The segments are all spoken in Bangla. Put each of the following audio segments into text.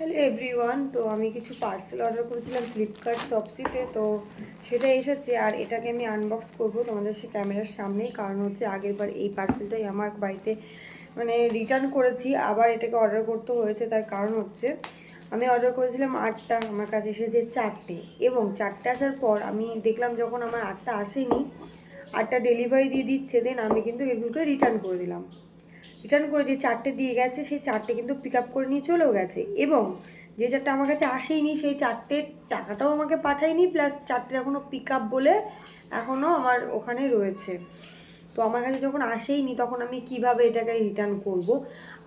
হ্যালো এভরিওয়ান তো আমি কিছু পার্সেল অর্ডার করেছিলাম ফ্লিপকার্ট শপসিতে তো সেটা এসেছে আর এটাকে আমি আনবক্স করব তোমাদের সে ক্যামেরার সামনেই। কারণ হচ্ছে আগের বার এই পার্সেলটাই আমার বাড়িতে মানে রিটার্ন করেছি। আবার এটাকে অর্ডার করতে হয়েছে। তার কারণ হচ্ছে আমি অর্ডার করেছিলাম আটটা। আমার কাছে এসেছে চারটে। এবং চারটে আসার পর আমি দেখলাম যখন আমার আটটা আসেনি, আটটা ডেলিভারি দিয়ে দিচ্ছে দেন আমি কিন্তু এগুলোকে রিটার্ন করে দিলাম। রিটার্ন করে যে চারটে দিয়ে গেছে, সেই চারটে কিন্তু পিক আপ করে নিয়ে চলেও গেছে। এবং যে চারটে আমার কাছে আসেইনি, সেই চারটে টাকাটাও আমাকে পাঠায়নি প্লাস চারটে এখনও পিক আপ বলে এখনও আমার ওখানে রয়েছে। তো আমার কাছে যখন আসেইনি, তখন আমি কীভাবে এটাকে রিটার্ন করব?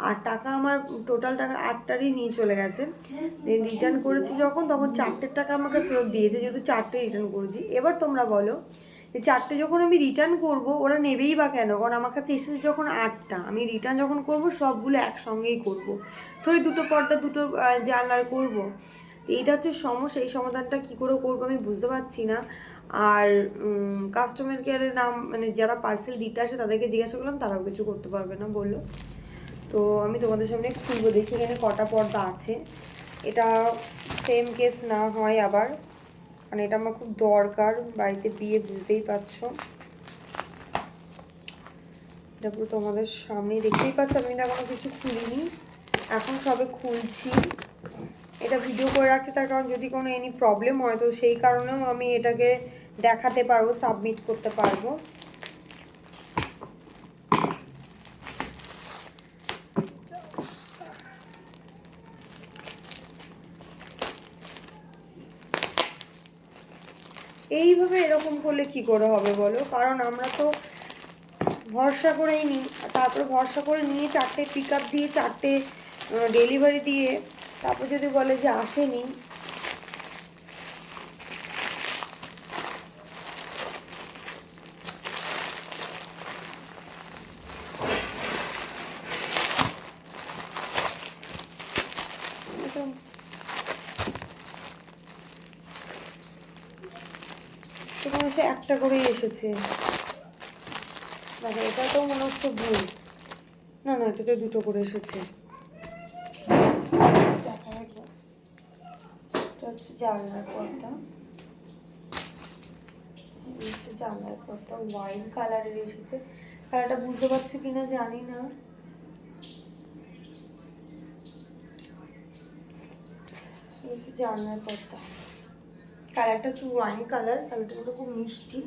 আর টাকা আমার টোটাল টাকা আটটারই নিয়ে চলে গেছে। রিটার্ন করেছি যখন, তখন চারটের টাকা আমাকে ফেরত দিয়েছে, যেহেতু চারটে রিটার্ন করেছি। এবার তোমরা বলো যে চারটে যখন আমি রিটার্ন করব, ওরা নেবেই বা কেন? কারণ আমার কাছে এসেছে যখন আটটা। আমি রিটার্ন যখন করব, সবগুলো একসঙ্গেই করব। থোড়ি দুটো পর্দা দুটো জানলার করব। এইটা হচ্ছে সমস্যা। এই সমাধানটা কি করে করব আমি বুঝতে পারছি না। আর কাস্টমার কেয়ারের নাম মানে যারা পার্সেল দিতে আসে, তাদেরকে জিজ্ঞাসা করলাম, তারাও কিছু করতে পারবে না বলল। তো আমি তোমাদের সামনে খুলবো, দেখি এখানে কটা পর্দা আছে। এটা সেম কেস না হয় আবার। মানে এটা আমার খুব দরকার, বাড়িতে বিয়ে বুঝতেই পারছ। এটা পুরো তোমাদের সামনে দেখতেই পাচ্ছ, আমি না কোনো কিছু খুলিনি। এখন সবে খুলছি। এটা ভিডিও করে রাখছি, তার কারণ যদি কোনো এনি প্রবলেম হয়, তো সেই কারণেও আমি এটাকে দেখাতে পারব সাবমিট করতে পারব। এইভাবে এরকম করলে কি করে হবে বলো? কারণ আমরা তো ভরসা করেই নিই তারপরে ভরসা করে নিয়ে চারটে পিক আপ দিয়ে, চারটে ডেলিভারি দিয়ে, তারপর যদি বলে যে আসেনি এটা তোমার হচ্ছে একটা করেই এসেছে। দাদা এটা তো মনে হচ্ছে ভুল। না না, এটাতে দুটো করে এসেছে। দেখা একবার এটা হচ্ছে জানলার পর্দা। জানলার পর্দা হোয়াইট কালারের এসেছে। কালারটা বুঝতে পারছি কিনা জানি না। জানলার পর্দা। কালারটা হচ্ছে ওয়াইন কালার কালারটা কিন্তু খুব মিষ্টি।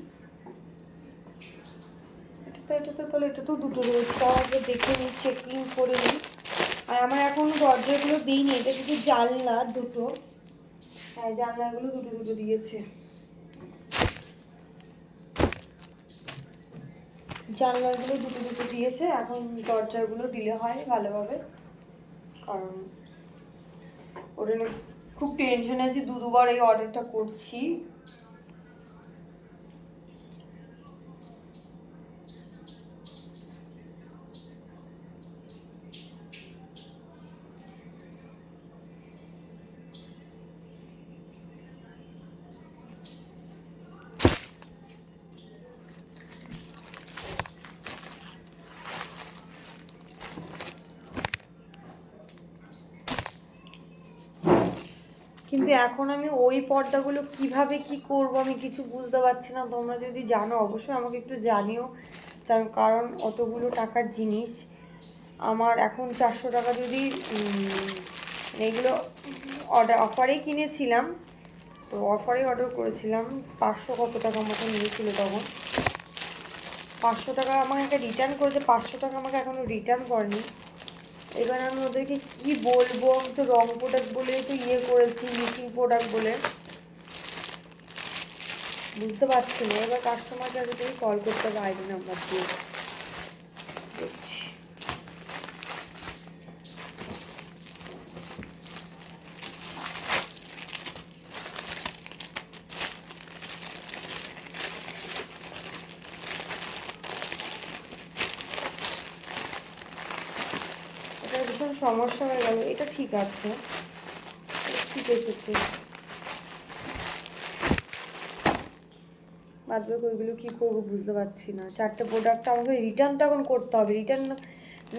এটা তো এটা তো তাহলে এটা তো দুটো রয়েছে আগে দেখে নিই চেকিং করে নিই। আর আমার এখন দরজাগুলো দিইনি, এটা শুধু জানলা দুটো। হ্যাঁ জানলাগুলো দুটো দুটো দিয়েছে। জানলাগুলো দুটো দুটো দিয়েছে, এখন দরজাগুলো দিলে হয় ভালোভাবে, কারণ ওটা খুব টেনশন আছি দু দুবার এই অর্ডারটা করছি। কিন্তু এখন আমি ওই পর্দাগুলো কীভাবে কি করব আমি কিছু বুঝতে পারছি না। তোমরা যদি জানো, অবশ্যই আমাকে একটু জানিও। তার কারণ অতগুলো টাকার জিনিস, আমার এখন চারশো টাকা যদি এগুলো অর্ডার অফারেই কিনেছিলাম, তো অফারে অর্ডার করেছিলাম, পাঁচশো কত টাকা মতো নিয়েছিল তখন। পাঁচশো টাকা আমাকে একটা রিটার্ন করেছে, পাঁচশো টাকা আমাকে এখনও রিটার্ন করেনি। এবার আমি ওদেরকে কি বলব? আমি তো রং প্রোডাক্ট বলেই তো ইয়ে করেছি মিটিং প্রোডাক্ট বলে। বুঝতে পারছি না। এবার কাস্টমার কাছে থেকে কল করতে হবে আইডি নাম্বার দিয়ে। সমস্যা হয়ে গেল। এটা ঠিক আছে। ঠিক এসেছে। বাদ বাকি ওইগুলো কী করব বুঝতে পারছি না। চারটে প্রোডাক্ট আমাকে রিটার্ন তো এখন করতে হবে। রিটার্ন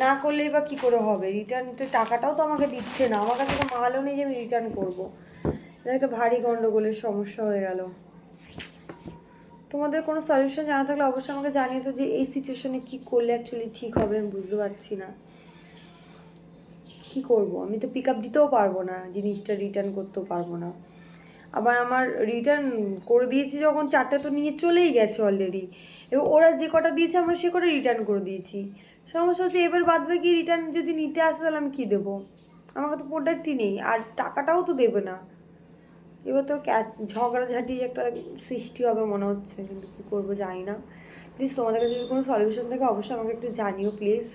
না করলেই বা কী করে হবে? রিটার্ন তো টাকাটাও তো আমাকে দিচ্ছে না। আমার কাছে তো মালও নেই যে আমি রিটার্ন করব। একটা ভারী গন্ডগোলের সমস্যা হয়ে গেল। তোমাদের কোনো সলিউশন জানা থাকলে অবশ্যই আমাকে জানিয়ে তো যে এই সিচুয়েশনে কী করলে অ্যাকচুয়ালি ঠিক হবে আমি বুঝতে পারছি না। কি করব? আমি তো পিক আপ দিতেও পারব না, জিনিসটা রিটার্ন করতেও পারব না। আবার আমার রিটার্ন করে দিয়েছি যখন চারটে তো নিয়ে চলেই গেছে অলরেডি এবার ওরা যে কটা দিয়েছে আমরা সে কটা রিটার্ন করে দিয়েছি। সমস্যা হচ্ছে এবার বাদ বাকি রিটার্ন যদি নিতে আসে তাহলে আমি কী দেবো? আমাকে তো প্রোডাক্টই নেই, আর টাকাটাও তো দেবে না। এবার তো ক্যাচ ঝগড়াঝাটি একটা সৃষ্টি হবে মনে হচ্ছে, কিন্তু কী করব জানি না। প্লিজ তোমাদের কাছে যদি কোনো সলিউশন থাকে অবশ্যই আমাকে একটু জানিও প্লিজ